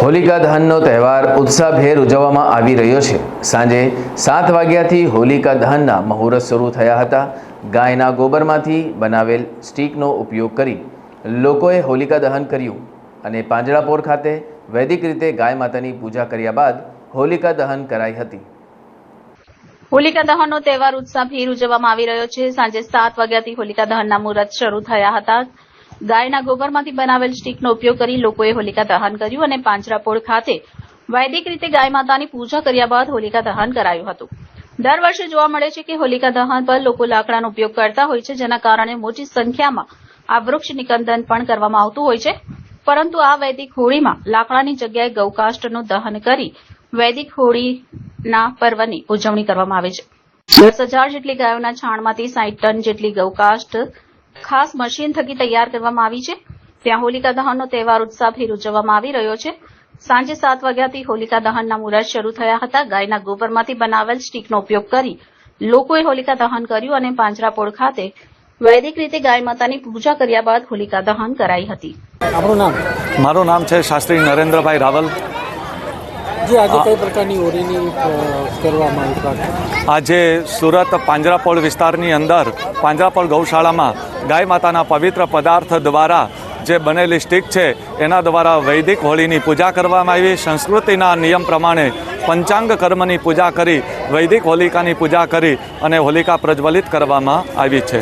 હોલિકા દહનનો તહેવાર ઉત્સાહભેર ઉજવવામાં આવી રહ્યો છે. સાંજે સાત વાગ્યાથી હોલિકા દહનના મુહૂર્ત શરૂ થયા હતા. ગાયના ગોબરમાંથી બનાવેલ સ્ટીકનો ઉપયોગ કરી લોકોએ હોલિકા દહન કર્યું અને પાંજરાપોર ખાતે વૈદિક રીતે ગાય માતાની પૂજા કર્યા બાદ હોલિકા દહન કરાઈ હતી. હોલિકા દહનનો તહેવાર ઉત્સાહભેર ઉજવવામાં આવી રહ્યો છે. સાંજે સાત વાગ્યાથી હોલિકા દહનના મુહૂર્ત શરૂ થયા હતા. ગાયના ગોબરમાંથી બનાવેલ સ્ટીકનો ઉપયોગ કરી લોકોએ હોલિકા દહન કર્યું અને પાંજરાપોળ ખાતે વૈદિક રીતે ગાય માતાની પૂજા કર્યા બાદ હોલિકા દહન કરાયું હતું. દર વર્ષે જોવા મળે છે કે હોલિકા દહન પર લોકો લાકડાનો ઉપયોગ કરતા હોય છે, જેના કારણે મોટી સંખ્યામાં આ વૃક્ષ નિકંદન પણ કરવામાં આવતું હોય છે. પરંતુ આ વૈદિક હોળીમાં લાકડાની જગ્યાએ ગૌકાષ્ટનું દહન કરી વૈદિક હોળીના પર્વની ઉજવણી કરવામાં આવે છે. દસ હજાર જેટલી ગાયોના છાણમાંથી સાઈઠ ટન જેટલી ગૌકાષ્ટ ખાસ મશીન થકી તૈયાર કરવામાં આવી છે. ત્યાં હોલિકા દહનનો તહેવાર ઉત્સાહભેર ઉજવવામાં આવી રહ્યો છે. સાંજે સાત વાગ્યાથી હોલિકા દહનના મુહૂર્ત શરૂ થયા હતા. ગાયના ગોબરમાંથી બનાવેલ સ્ટીકનો ઉપયોગ કરી લોકોએ હોલિકા દહન કર્યું અને પાંજરાપોળ ખાતે વૈદિક રીતે ગાય માતાની પૂજા કર્યા બાદ હોલિકા દહન કરાઈ હતી. આપણું નામ? મારું નામ છે શાસ્ત્રી નરેન્દ્રભાઈ રાવલ. આજે સુરત પાંજરાપોળ વિસ્તારની અંદર પાંજરાપોળ ગૌશાળામાં ગાય માતાના પવિત્ર પદાર્થ દ્વારા જે બનેલી સ્ટીક છે એના દ્વારા વૈદિક હોળીની પૂજા કરવામાં આવી. સંસ્કૃતિના નિયમ પ્રમાણે પંચાંગ કર્મની પૂજા કરી વૈદિક હોલિકાની પૂજા કરી અને હોલિકા પ્રજ્વલિત કરવામાં આવી છે.